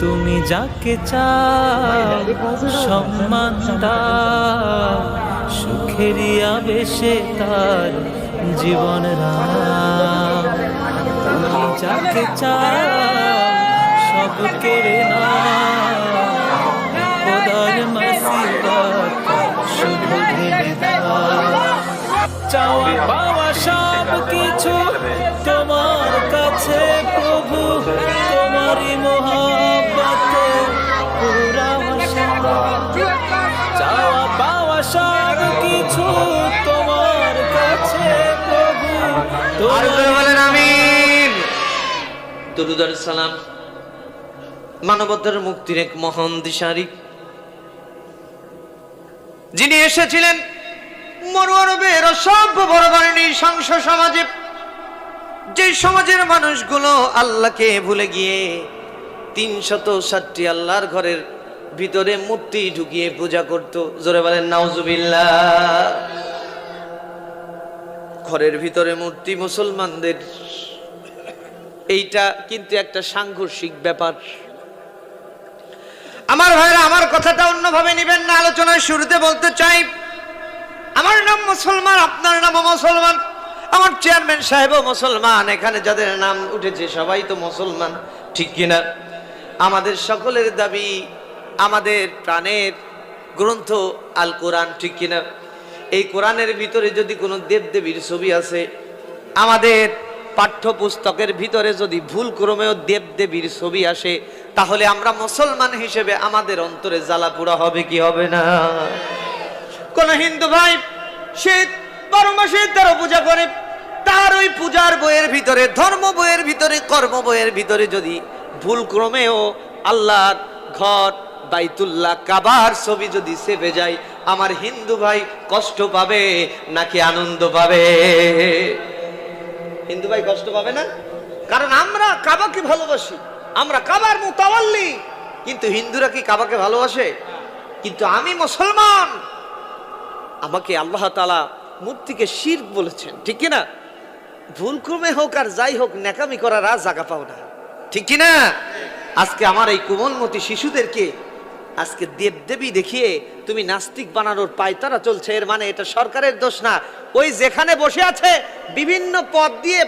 তুমি যাকে চাও সম্মান দাও। সুখেরই আবেশে তার জীবন রাম। তুমি যাকে চাও, সব কেড়ে চাওয়া পাওয়া সব কিছু তোমার কাছে প্রভু, তোমারই মহাব্বতে সালাম। মানবতার মুক্তির এক মহান দিশারি। যিনি এসেছিলেন মরুয়ারবের অসভ্য বাহিনী সংস সমাজে, যে সমাজের মানুষগুলো আল্লাহকে ভুলে গিয়ে তিনশত ষাটটি আল্লাহর ঘরের ভিতরে মূর্তি ঢুকিয়ে পূজা করত। জোরে বলেন, নাউজুবিল্লাহ। ঘরের ভিতরে মূর্তি মুসলমানদের। এইটা কিন্তু একটা সাংঘর্ষিক ব্যাপার। আমার ভাইরা আমার কথাটা অন্যভাবে নেবেন না, আলোচনার শুরুতে বলতে চাই, আমার নাম মুসলমান, আপনার নাম মুসলমান, আমার চেয়ারম্যান সাহেবও মুসলমান, এখানে যাদের নাম উঠেছে সবাই তো মুসলমান, ঠিক কিনা? আমাদের সকলের দাবি, আমাদের প্রাণের গ্রন্থ আল কোরআন ঠিক কিনা? এই কোরআনের ভিতরে যদি কোনো দেবদেবীর ছবি আছে, আমাদের পাঠ্যপুস্তকের ভিতরে যদি ভুল ক্রমেও দেবদেবীর ছবি আসে, তাহলে আমরা মুসলমান হিসেবে আমাদের অন্তরে জ্বালা পোড়া হবে কি হবে না? কোন হিন্দু ভাই, সে বারো মাসে তেরো পূজা করে, তার ওই পূজার বইয়ের ভিতরে, ধর্ম বইয়ের ভিতরে, কর্ম বইয়ের ভিতরে যদি ভুল ক্রমেও আল্লাহর ঘর, বাইতুল্লাহ, কাবার ছবি যদি সেভে যায় আমার হিন্দু ভাই কষ্ট পাবে নাকি আনন্দ পাবে? হিন্দু ভাই কষ্ট পাবে না? কারণ আমরা কাবাকে ভালোবাসি। আমরা কাবার মোতাবাল্লি কিন্তু হিন্দুরা কি কাবাকে ভালোবাসে? কিন্তু আমি মুসলমান। আমাকে আল্লাহ তালা মূর্তিকে শির বলেছেন, ঠিক কিনা? ভুল ক্রমে হোক আর যাই হোক, ন্যাকামি করার আর জায়গা পাও না। ঠিক কিনা? আজকে আমার এই কোমলমতি শিশুদেরকে আজকে দেবদেবী দেখিয়ে তুমি নাস্তিক বানানোর পায়তারা চলছে। এর মানে এটা সরকারের দোষ না। ওই যেখানে বসে আছে, বিভিন্ন পদ দিয়ে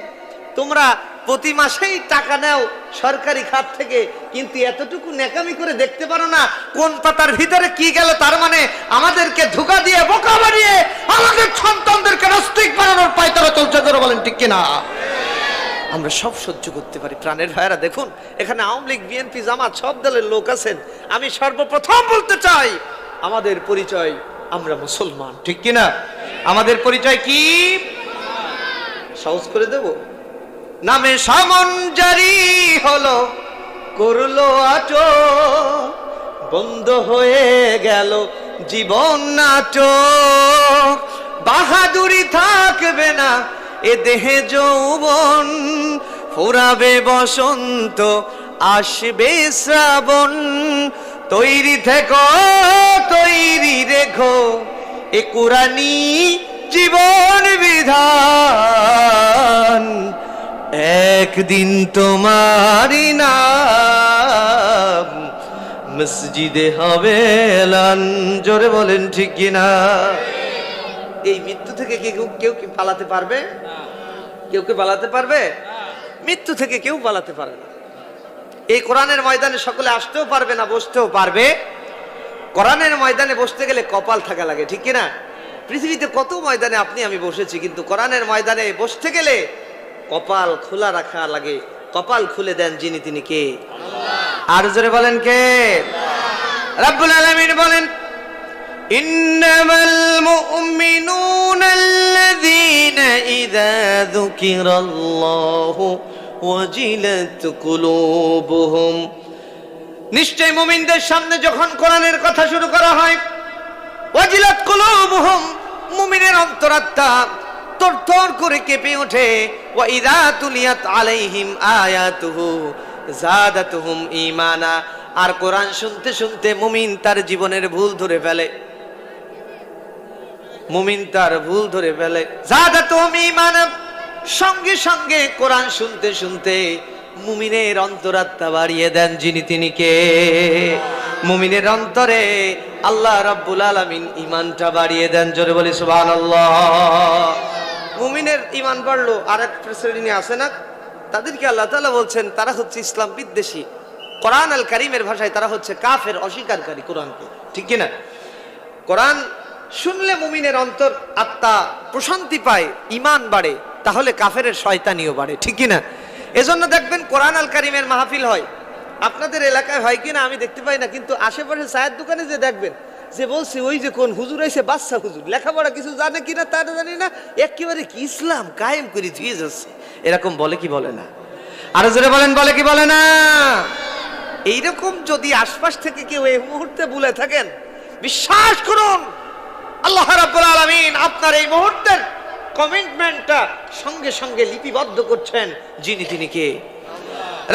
তোমরা প্রতি মাসেই টাকা নাও সরকারি খাত থেকে। কিন্তু এতটুকু নেকামি করে দেখতে পারো না, কোন পাতার ভিতরে কি গেল, তার মানে আমাদেরকে ধোকা দিয়ে, বোকা বানিয়ে আমাদের সন্তানদেরকে নাস্তিক বানানোর পায়তারা চলছে বলেন ঠিক কিনা? আমরা সব সহ্য করতে পারি। প্রাণের ভাইরা দেখুন, এখানে আওয়ামী লীগ, বিএনপি, জামাত, সব দলের লোক আছেন। আমি সর্বপ্রথম বলতে চাই, আমাদের পরিচয় আমরা মুসলমান। ঠিক কিনা? আমাদের পরিচয় কি? সহজ করে দেব? নামে সামন জারি হলো, করল আটো বন্ধ হয়ে গেল জীবন নাটক। বাহাদুরি থাকবে না এ দেহে যৌবন ফুরাবে বসন্ত, আসবে শ্রাবণ। তৈরি থেকো, তৈরি রেখো এ কোরআনি জীবন বিধান। একদিন তোমারই নাম মসজিদে হবে এলান। জোরে বলেন ঠিক কিনা? এই মৃত্যু থেকে কি কেউ কেউ কি পালাতে পারবে? কেউ কি পালাতে পারবে? মৃত্যু থেকে কেউ পালাতে পারে না। এই কোরআনের ময়দানে সকলে আসতেও পারবে না বসতেও পারবে। কোরআনের ময়দানে বসতে গেলে কপাল থাকা লাগে ঠিক কিনা? পৃথিবীতে কত ময়দানে আপনি আমি বসেছি কিন্তু কোরআনের ময়দানে বসতে গেলে কপাল খোলা রাখা লাগে। কপাল খুলে দেন যিনি তিনি কে? আর জোরে বলেন কে? রাব্বুল আলামিন বলেন إنما المؤمنون الذين إذا ذكر الله وجلت قلوبهم নিশ্চয় মুমিনদের সামনে যখন কোরআনের কথা শুরু করা হয় ওয়াজিলাত কুলুবুহুম মুমিনের অন্তরাত্মা তরতর করে কেঁপে ওঠে ওয়া ইদা তুলিয়াত আলাইহিম আয়াতুহু জাদাতুহুম ঈমানা আর কোরআন শুনতে শুনতে মুমিন তার জীবনের ভুল ধরে ফেলে মুমিন তার ভুল ধরে ফেলে। জাদাতুহুম ঈমানা সঙ্গে সঙ্গে কোরআন শুনতে শুনতে মুমিনের অন্তরাত্মা বাড়িয়ে দেন যিনি তিনি কে? মুমিনের অন্তরে আল্লাহ রাব্বুল আলামিন ইমানটা বাড়িয়ে দেন, জোরে বলি সুবহানাল্লাহ। মুমিনের ইমান বাড়লো আর এক শ্রেণি আছে না? তাদেরকে আল্লাহ তাআলা বলছেন, তারা হচ্ছে ইসলাম বিদ্বেষী। কোরআন আল কারিমের ভাষায় তারা হচ্ছে কাফের অস্বীকারী কোরআনকে। ঠিক কিনা? কোরআন শুনলে মুমিনের অন্তর আত্মা প্রশান্তি পায় ইমান বাড়ে, তাহলে কাফের শয়তানিও বাড়ে, ঠিক কিনা? এজন্য দেখবেন কোরআন আল কারিমের মাহফিল হয়। আপনাদের এলাকায় হয় কিনা আমি দেখতে পাই না, কিন্তু আশেপাশে চায়ের দোকানে যে দেখবেন, যে বলছে, ওই যে কোন হুজুর এসে বাচ্চা হুজুর। লেখাপড়া কিছু জানে কিনা তা জানি না। একেবারে কি ইসলাম কায়েম করে ধুয়ে যাচ্ছে এরকম বলে কি বলে না? আরও জোরে বলেন, বলে কি বলে না? এইরকম যদি আশপাশ থেকে কেউ এই মুহূর্তে বলে থাকেন, বিশ্বাস করুন! আল্লাহ রাব্বুল আলামিন আপনার এই মুহূর্তের কমিটমেন্টটা সঙ্গে সঙ্গে লিপিবদ্ধ করছেন যিনি তিনি কে?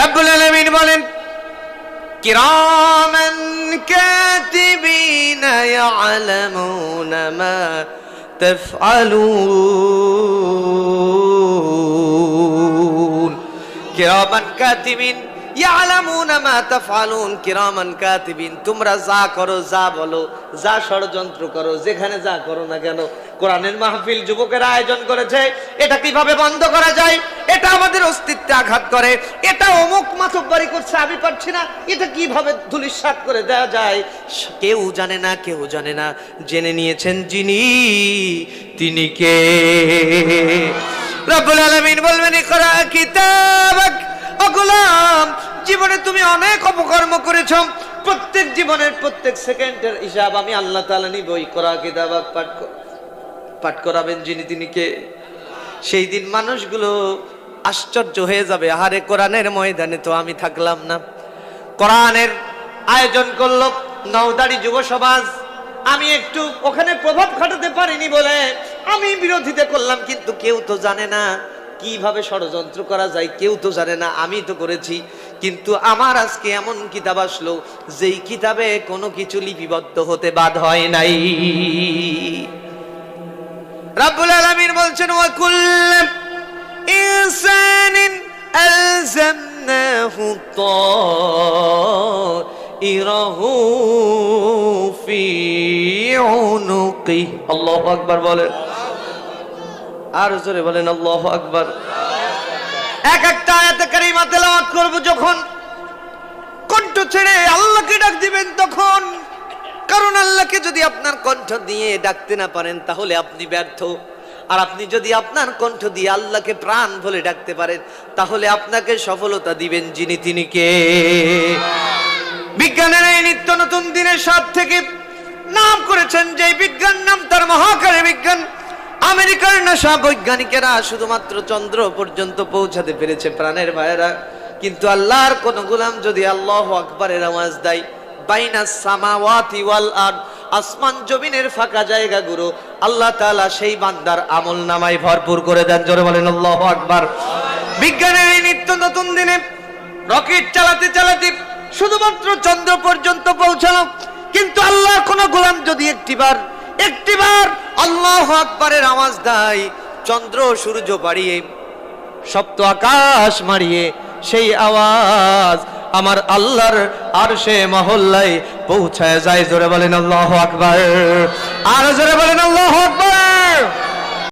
রাব্বুল আলামিন বলেন, কিরামান কাতিবিন ইয়ালামুন মা তাফআলুন। কিরামান কাতিবিন তোমরা যা করো, যা বলো, যা ষড়যন্ত্র করো, যেখানে যা করো না কেন, কোরআনের মাহফিল যুবকেরা আয়োজন করেছে। এটা কীভাবে বন্ধ করা যায়? এটা আমাদের অস্তিত্বে আঘাত করে। এটা অমুক মাতব্বারি করছে, আমি পারছি না। এটা কীভাবে ধুলিস্বাত করে দেওয়া যায়? কেউ জানে না, কেউ জানে না। জেনে নিয়েছেন যিনি, তিনি কে? রব্বুল আলামিন বলবেন, ইকরা কিতাবাক ও গোলাম জীবনে তুমি অনেক অপকর্ম করেছ। প্রত্যেক জীবনের প্রত্যেক সেকেন্ডের হিসাব আমি আল্লাহ তাআলা নিব। ওই করা কিতাবাক পাঠ পাঠ করাবেন যিনি তিনি কে? সেই দিন মানুষগুলো আশ্চর্য হয়ে যাবে। আহারে, কোরআনের ময়দানে তো আমি থাকলাম না। কোরআনের আয়োজন করল নওদারি যুব সমাজ। আমি একটু ওখানে প্রভাব খাটাতে পারিনি বলে আমি বিরোধিতা করলাম, কিন্তু কেউ তো জানে না। কীভাবে ষড়যন্ত্র করা যায় কেউ তো জানে না, আমি তো করেছি। কিন্তু আমার আজকে এমন কিতাব আসলো, যেই কিতাবে কোনো কিছু লিপিবদ্ধ হতে বাদ হয় নাই। রাব্বুল আলামিন বলছেন, ওয়া কুল্লু ইনসানিন আলজামনাহু তাইরাহু ফি উনুকি আল্লাহু আকবার বলেন আর জোরে বলেন, আল্লাহু আকবার। এক একটা আয়াতে কারিমা তেলাওয়াত করব যখন। কণ্ঠ ছেড়ে আল্লাহকে ডাক দিবেন তখন। কারণ আল্লাহকে যদি আপনার কণ্ঠ দিয়ে ডাকতে না পারেন, তাহলে আপনি ব্যর্থ। আর আপনি যদি আপনার কণ্ঠ দিয়ে আল্লাহকে প্রাণ বলে ডাকতে পারেন, তাহলে আপনাকে সফলতা দিবেন যিনি তিনি কে। বিজ্ঞানের এই নিত্য নতুন দিনের সাত থেকে নাম করেছেন যে বিজ্ঞান নাম তার মহাকারে বিজ্ঞান। আমেরিকার নাসা বৈজ্ঞানিকেরা শুধুমাত্র চন্দ্র পর্যন্ত পৌঁছাতে পেরেছে প্রাণের ভাইয়েরা কিন্তু আল্লাহর কোন গোলাম যদি আল্লাহ আকবরের আওয়াজ দেয়, বাইনা সামাওয়াতি ওয়াল আরদ, আসমান জমিনের ফাঁকা জায়গা গুরু আল্লাহ তাআলা সেই বান্দার আমল নামায় ভরপুর করে দেন। জোরে বলেন, আল্লাহু আকবার। বিজ্ঞানের এই নিত্য নতুন দিনে রকেট চালাতে চালাতে শুধুমাত্র চন্দ্র পর্যন্ত পৌঁছানো কিন্তু আল্লাহর কোন গোলাম যদি একটিবার একটিবার আল্লাহ আকবরের আওয়াজ দেয়, চন্দ্র সূর্য বাড়িয়ে, সপ্ত আকাশ মারিয়ে সেই আওয়াজ আমার আল্লাহর আর সে মহল্লায় পৌঁছায় যায়। জোরে বলেন আল্লাহ আকবর। আর জোরে বলেন আল্লাহ আকবার।